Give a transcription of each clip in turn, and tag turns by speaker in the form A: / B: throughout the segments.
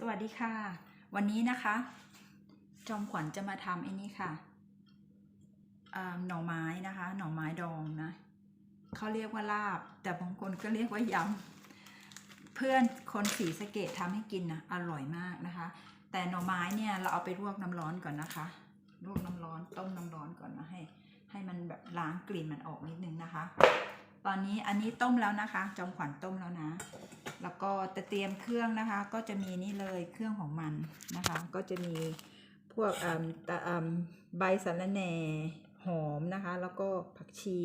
A: สวัสดีค่ะ วันนี้นะคะ จอมขวัญจะมาทำไอ้นี่ค่ะหน่อไม้นะคะ หน่อไม้ดองนะเขาเรียกว่าลาบ แต่บางคนก็เรียกว่ายำเพื่อนคนสีสะเกตทำให้กินนะอร่อยมากนะคะ แต่หน่อไม้เนี่ยเราเอาไปลวกน้ำร้อนก่อนนะคะลวกน้ำร้อนต้มน้ำร้อนก่อนนะให้ให้มันแบบล้างกลิ่นมันออกนิดนึงนะคะ ตอนนี้อันนี้ต้มแล้วนะคะ จอมขวัญต้มแล้วนะ แล้วก็จะเตรียมเครื่องนะคะ ก็จะมีนี่เลยเครื่องของมันนะคะ ก็จะมีพวกอ่าตะอ่าใบสะระแหน่หอมนะคะ แล้วก็ผักชี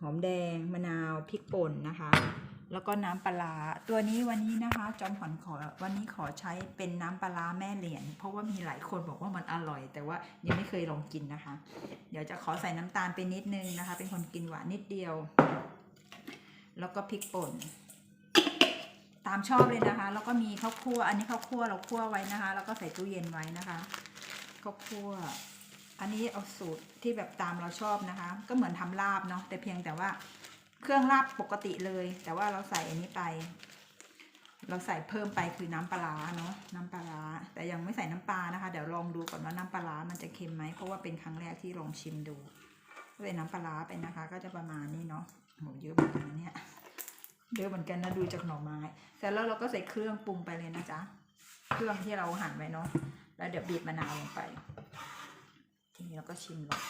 A: หอมแดงมะนาวพริกป่นนะคะ แล้วก็น้ำปลาตัวนี้วันนี้นะคะ จอมขวัญขอวันนี้ขอใช้เป็นน้ำปลาร้าแม่เหรียญเพราะว่ามีหลายคนบอกว่ามันอร่อย แต่ว่ายังไม่เคยลองกินนะคะ เดี๋ยวจะขอใส่น้ำตาลไปนิดนึงนะคะ เป็นคนกินหวานนิดเดียว แล้วก็พริกป่น ตามชอบเลยนะคะ แล้วก็มีข้าวคั่ว อันนี้ข้าวคั่วเราคั่วไว้นะคะ แล้วก็ใส่ตู้เย็นไว้นะคะข้าวคั่ว อันนี้เอาสูตรที่แบบตามเราชอบนะคะ ก็เหมือนทำลาบเนาะแต่เพียงแต่ว่าเครื่องลาบปกติเลย แต่ว่าเราใส่อันนี้ไป เราใส่เพิ่มไปคือน้ำปลาเนาะน้ำปลา แต่ยังไม่ใส่น้ำปลานะคะ เดี๋ยวลองดูก่อนว่าน้ำปลามันจะเค็มไหมเพราะว่าเป็นครั้งแรกที่ลองชิมดูก็ใส่น้ำปลาไปนะคะ ก็จะประมาณนี้เนาะโหเยอะเหมือนกันเนี่ย เยอะเหมือนกันนะดูจากหน่อไม้เสร็จแล้วเราก็ใส่เครื่องปรุงไปเลยนะจ๊ะเครื่องที่เราหั่นไว้เนาะแล้วเดี๋ยวบีบมะนาวลงไป ทีนี้เราก็ชิมลง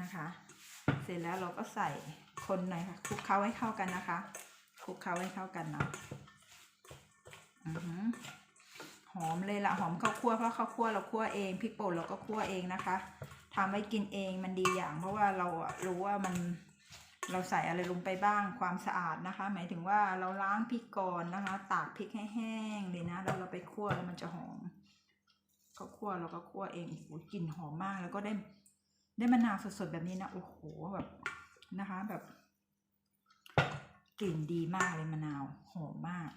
A: นะคะ เสร็จแล้วเราก็ใส่คนหน่อยค่ะคลุกเคล้าให้เข้ากันนะคะคลุกเคล้าให้เข้ากันเนาะอือหือหอมเลยละหอมข้าวคั่วเพราะข้าวคั่วเราคั่วเองพริกป่นเราก็คั่วเองนะคะทำไว้กินเองมันดีอย่าง เพราะว่าเราอะรู้ว่ามัน เราใส่อะไรลงไปบ้างความสะอาดนะคะ หมายถึงว่าเราล้างพริกก่อนนะคะ ตากพริกให้แห้งเลยนะแล้วเราไปคั่วแล้วมันจะหอมก็คั่วเราก็คั่วเองโอ้โหกลิ่นหอมมากแล้วก็ได้ได้มะนาวสดๆแบบนี้นะโอ้โหแบบนะคะแบบกลิ่นดีมากเลยมะนาวหอมมาก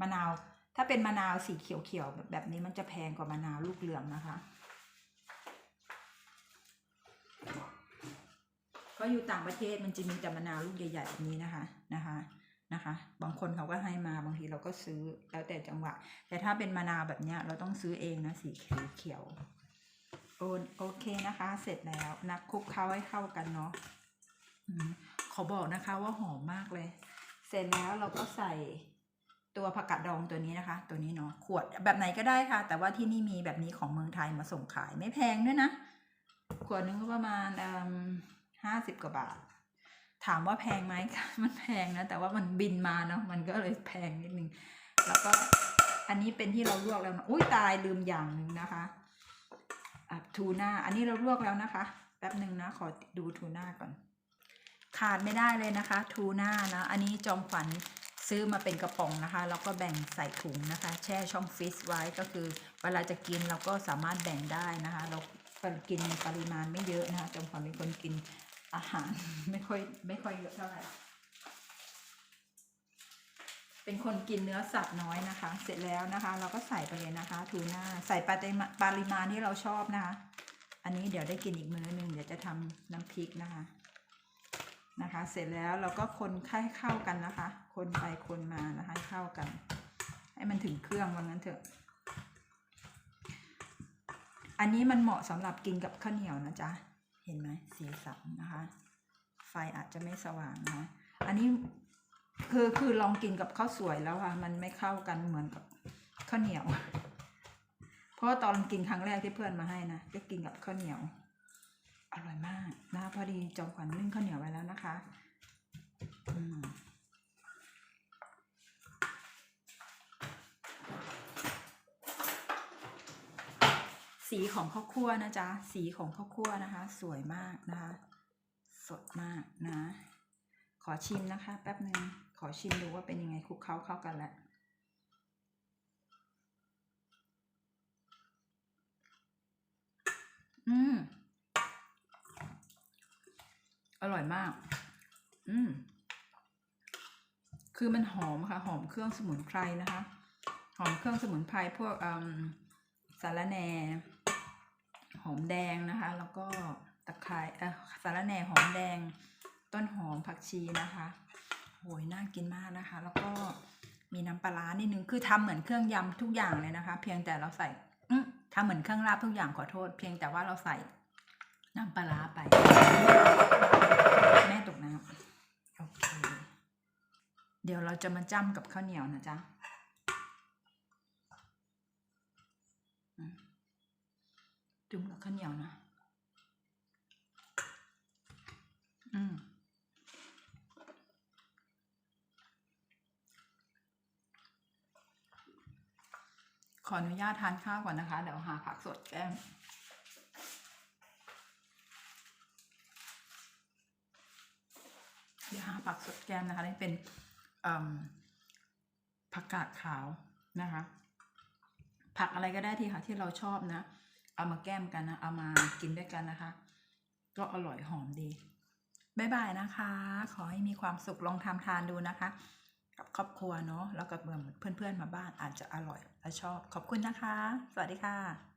A: มะนาวถ้าเป็นมะนาวสีเขียวๆแบบนี้มันจะแพงกว่ามะนาวลูกเหลืองนะคะ เพ ราะอยู่ต่างประเทศมันจะมีแต่มะนาวลูกใหญ่ๆแบบนี้นะคะนะคะนะคะ บางคนเขาก็ให้มาบางทีเราก็ซื้อแล้วแต่จังหวะ แต่ถ้าเป็นมะนาวแบบเนี้ยเราต้องซื้อเองนะสีเขียวเขียวโอโอเคนะคะ เสร็จแล้วนะคลุกเคล้าให้เข้ากันเนาะอขอบอกนะคะว่าหอมมากเลย เสร็จแล้วเราก็ใส่ตัวผักกาดดองตัวนี้นะคะ ตัวนี้เนาะขวดแบบไหนก็ได้ค่ะ แต่ว่าที่นี่มีแบบนี้ของเมืองไทยมาส่งขายไม่แพงด้วยนะ ขวดนึงก็ประมาณ ห้าสิบกว่าบาท ถามว่าแพงไหมมันแพงนะ แต่ว่ามันบินมาเนาะมันก็เลยแพงนิดนึง แล้วก็อันนี้เป็นที่เราลวกแล้วนะอุ้ยตายลืมอย่างหนึ่งนะคะอะทูน่าอันนี้เราลวกแล้วนะคะแป๊บหนึ่งนะขอดูทูน่าก่อน ขาดไม่ได้เลยนะคะ ทูน่านะ อันนี้จอมขวัญซื้อมาเป็นกระป๋องนะคะแล้วก็แบ่งใส่ถุงนะคะ แช่ช่องฟรีซไว้ก็คือ เวลาจะกินเราก็สามารถแบ่งได้นะคะ เรากินปริมาณไม่เยอะนะคะจอมขวัญเป็นคนกิน อาหารไม่ค่อยไม่ค่อยเยอะเท่าไหร่ เป็นคนกินเนื้อสัตว์น้อยนะคะ เสร็จแล้วนะคะ เราก็ใส่ไปเลยนะคะ ทูน่าใส่ปริมาณปริมาณที่เราชอบนะคะ อันนี้เดี๋ยวได้กินอีกมื้อหนึ่งเดี๋ยวจะทำน้ำพริกนะคะ นะคะ เสร็จแล้วเราก็คนให้เข้ากันนะคะ คนไปคนมานะคะเข้ากัน ให้มันถึงเครื่องว่างั้นเถอะ อันนี้มันเหมาะสำหรับกินกับข้าวเหนียวนะจ๊ะ ห็นไหมสีสันนะคะ ไฟอาจจะไม่สว่างนะ อันนี้คือคือลองกินกับข้าวสวยแล้วค่ะ มันไม่เข้ากันเหมือนกับข้าวเหนียว เพราะตอนกินครั้งแรกที่เพื่อนมาให้นะก็กินกับข้าวเหนียว อร่อยมากนะพอดีจอมขวัญนึ่งข้าวเหนียวไว้แล้วนะคะ อืม สีของข้าวคั่วนะจ๊ะ สีของข้าวคั่วนะคะ สวยมากนะคะ สดมากนะ ขอชิมนะคะ แป๊บหนึ่งขอชิมดูว่าเป็นยังไงคลุกเคล้าเข้ากันแล้วอืม อร่อยมาก อืม คือมันหอมค่ะ หอมเครื่องสมุนไพรนะคะ หอมเครื่องสมุนไพรพวกอืม สาระแหน่ หอมแดงนะคะ แล้วก็ตะไคร้เออสาระแหน่หอมแดง ต้นหอมผักชีนะคะโหยน่ากินมากนะคะ แล้วก็มีน้ำปลาร้านิดนึงคือทำเหมือนเครื่องยำทุกอย่างเลยนะคะ เพียงแต่เราใส่อืมทำเหมือนเครื่องลาบทุกอย่างขอโทษ เพียงแต่ว่าเราใส่น้ำปลาร้าไป แม่ตกน้ำโอเค เดี๋ยวเราจะมาจ้ำกับข้าวเหนียวนะจ๊ะอืม จุ่มกับข้าวเหนียวนะ อืมขออนุญาตทานข้าวก่อนนะคะ เดี๋ยวหาผักสดแก้มเดี๋ยวหาผักสดแก้มนะคะนี่เป็นผักกาดขาวนะคะ ผักอะไรก็ได้ที่ค่ะที่เราชอบนะ เอามาแก้มกันนะ เอามากินด้วยกันนะคะ ก็อร่อยหอมดีบ๊ายบายนะคะ ขอให้มีความสุขลองทำทานดูนะคะ กับครอบครัวเนาะแล้วก็เพื่อนเพื่อนๆมาบ้านอาจจะอร่อยและชอบ ขอบคุณนะคะ สวัสดีค่ะ